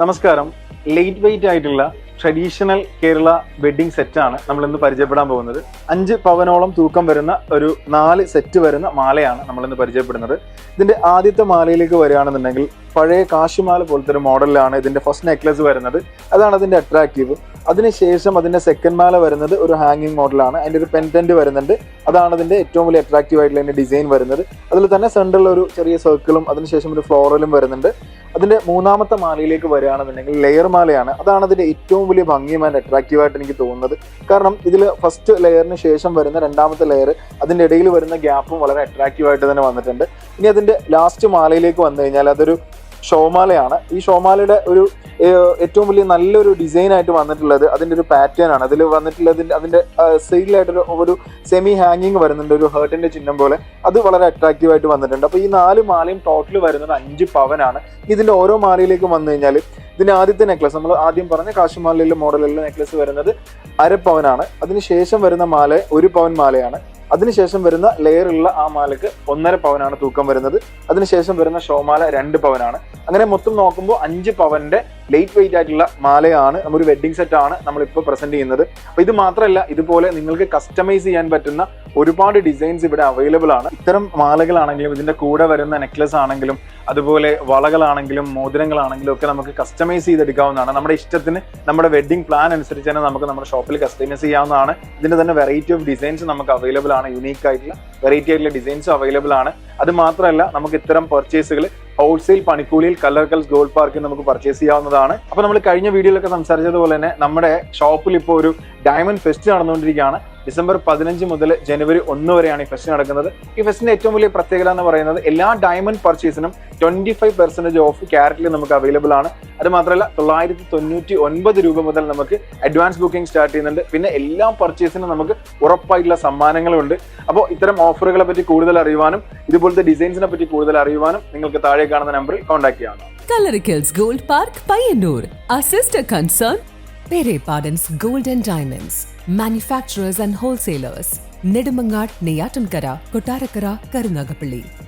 നമസ്കാരം. Light weight ആയിട്ടുള്ള traditional Kerala wedding സെറ്റാണ് നമ്മൾ ഇന്ന് പരിചയപ്പെടാൻ പോകുന്നത്. അഞ്ച് പവനോളം തൂക്കം വരുന്ന ഒരു നാല് സെറ്റ് വരുന്ന മാലയാണ് നമ്മൾ ഇന്ന് പരിചയപ്പെടുന്നത്. ഇതിന്റെ ആദ്യത്തെ മാലയിലേക്ക് വരികയാണെന്നുണ്ടെങ്കിൽ പഴയ കാശിമാല പോലത്തെ ഒരു മോഡലിലാണ് ഇതിന്റെ ഫസ്റ്റ് നെക്ലസ് വരുന്നത്. അതാണ് അതിന്റെ അട്രാക്റ്റീവ് അതിനുശേഷം അതിന്റെ സെക്കൻഡ് മാല വരുന്നത് ഒരു ഹാങ്ങിങ് മോഡലാണ് അതിന്റെ ഒരു പെന്റന്റ് വരുന്നുണ്ട്. അതാണ് അതിന്റെ ഏറ്റവും വലിയ അട്രാക്റ്റീവ് ആയിട്ടുള്ള അതിന്റെ ഡിസൈൻ വരുന്നത്. അതിൽ തന്നെ സെന്ററിൽ ഒരു ചെറിയ സർക്കിളും അതിനുശേഷം ഒരു ഫ്ലോറലും വരുന്നുണ്ട്. അതിന്റെ മൂന്നാമത്തെ മാലയിലേക്ക് വരികയാണെന്നുണ്ടെങ്കിൽ ലെയർ മാലയാണ്. അതാണ് അതിന്റെ ഏറ്റവും വലിയ ഭംഗിയും ആൻഡ് അട്രാക്റ്റീവ് ആയിട്ട് എനിക്ക് തോന്നുന്നത്. കാരണം ഇതിൽ ഫസ്റ്റ് ലെയറിന് ശേഷം വരുന്ന രണ്ടാമത്തെ ലെയർ അതിന്റെ ഇടയിൽ വരുന്ന ഗ്യാപ്പും വളരെ അട്രാക്റ്റീവ് ആയിട്ട് തന്നെ വന്നിട്ടുണ്ട്. ഇനി അതിന്റെ ലാസ്റ്റ് മാലയിലേക്ക് വന്നു കഴിഞ്ഞാൽ അതൊരു ഷോമാലയാണ്. ഈ ഷോമാലയുടെ ഒരു ഏറ്റവും വലിയ നല്ലൊരു ഡിസൈൻ ആയിട്ട് വന്നിട്ടുള്ളത് അതിന്റെ ഒരു പാറ്റേൺ ആണ്. അതിൽ വന്നിട്ടുള്ളത് അതിന്റെ സൈഡിലായിട്ടൊരു ഒരു സെമി ഹാങ്ങിങ് വരുന്നുണ്ട് ഒരു ഹേർട്ടിന്റെ ചിഹ്നം പോലെ. അത് വളരെ അട്രാക്റ്റീവ് ആയിട്ട് വന്നിട്ടുണ്ട്. അപ്പോൾ ഈ നാല് മാലയും ടോട്ടൽ വരുന്നത് അഞ്ച് പവനാണ്. ഇതിന്റെ ഓരോ മാലയിലേക്കും വന്നു കഴിഞ്ഞാൽ ഇതിന്റെ ആദ്യത്തെ നെക്ലസ് നമ്മൾ ആദ്യം പറഞ്ഞ കാശുമാലയിലെ മോഡലിലെ നെക്ലസ് വരുന്നത് അര പവനാണ്. അതിനുശേഷം വരുന്ന മാല ഒരു പവൻ മാലയാണ്. അതിനുശേഷം വരുന്ന ലെയർ ഉള്ള ആ മാലയ്ക്ക് ഒന്നര പവനാണ് തൂക്കം വരുന്നത്. അതിനുശേഷം വരുന്ന ഷോമാല രണ്ട് പവനാണ്. അങ്ങനെ മൊത്തം നോക്കുമ്പോൾ അഞ്ച് പവന്റെ ലേറ്റ് വെയിറ്റ് ആയിട്ടുള്ള മാലയാണ്. ഒരു വെഡിങ് സെറ്റ് ആണ് നമ്മളിപ്പോൾ പ്രസന്റ് ചെയ്യുന്നത്. അപ്പൊ ഇത് മാത്രമല്ല ഇതുപോലെ നിങ്ങൾക്ക് കസ്റ്റമൈസ് ചെയ്യാൻ പറ്റുന്ന ഒരുപാട് ഡിസൈൻസ് ഇവിടെ അവൈലബിൾ ആണ്. ഇത്തരം മാലകളാണെങ്കിലും ഇതിന്റെ കൂടെ വരുന്ന നെക്ലസ് ആണെങ്കിലും അതുപോലെ വളകളാണെങ്കിലും മോതിരങ്ങളാണെങ്കിലും ഒക്കെ നമുക്ക് കസ്റ്റമൈസ് ചെയ്തെടുക്കാവുന്നതാണ്. നമ്മുടെ ഇഷ്ടത്തിന് നമ്മുടെ വെഡിങ് പ്ലാൻ അനുസരിച്ച് തന്നെ നമുക്ക് നമ്മുടെ ഷോപ്പിൽ കസ്റ്റമൈസ് ചെയ്യാവുന്നതാണ്. ഇതിന്റെ തന്നെ വെറൈറ്റി ഓഫ് ഡിസൈൻസ് നമുക്ക് അവൈലബിൾ ആണ്. യുണീക്ക് ആയിട്ടുള്ള വെറൈറ്റി ആയിട്ടുള്ള ഡിസൈൻസും അവൈലബിൾ ആണ്. അത് മാത്രമല്ല നമുക്ക് ഇത്തരം പർച്ചേസുകൾ ഹോൾസെയിൽ പണിക്കൂലിയിൽ കല്ലർക്കൽസ് കൽസ് ഗോൾഡ് പാർക്കിൽ നമുക്ക് പർച്ചേസ് ചെയ്യാവുന്നതാണ്. അപ്പൊ നമ്മൾ കഴിഞ്ഞ വീഡിയോയിലൊക്കെ സംസാരിച്ചതുപോലെ തന്നെ നമ്മുടെ ഷോപ്പിൽ ഇപ്പോൾ ഒരു ഡയമണ്ട് ഫെസ്റ്റ് നടന്നുകൊണ്ടിരിക്കുകയാണ്. ഡിസംബർ പതിനഞ്ച് മുതൽ ജനുവരി ഒന്ന് വരെയാണ് ഈ ഫെസ്റ്റ് നടക്കുന്നത്. ഈ ഫെസ്റ്റിന്റെ ഏറ്റവും വലിയ പ്രത്യേകത എന്ന് പറയുന്നത് എല്ലാ ഡയമണ്ട് പർച്ചേസിനും ട്വന്റി ഫൈവ് പെർസെന്റേജ് ഓഫ് ക്യാരറ്റിൽ നമുക്ക് അവൈലബിൾ ആണ്. അത് മാത്രമല്ല തൊള്ളായിരത്തി തൊണ്ണൂറ്റി ഒൻപത് രൂപ മുതൽ നമുക്ക് അഡ്വാൻസ് ബുക്കിംഗ് സ്റ്റാർട്ട് ചെയ്യുന്നുണ്ട്. പിന്നെ എല്ലാ പർച്ചേസിനും നമുക്ക് ഉറപ്പായിട്ടുള്ള സമ്മാനങ്ങളും ഉണ്ട് അപ്പോൾ ഇത്തരം ഓഫറുകളെ പറ്റി കൂടുതൽ അറിയുവാനും ഇതുപോലത്തെ ഡിസൈൻസിനെ പറ്റി കൂടുതൽ അറിയുവാനും നിങ്ങൾക്ക് താഴെ കാണുന്ന നമ്പറിൽ കോൺടാക്ട് ചെയ്യാം കളറിക്കൽസ് Gold Park, Payyanur. Sister concern, Pardon's Gold and Diamonds. Manufacturers and wholesalers. Nedumangad, Neyatankara, Kotarakara, Karunagapalli.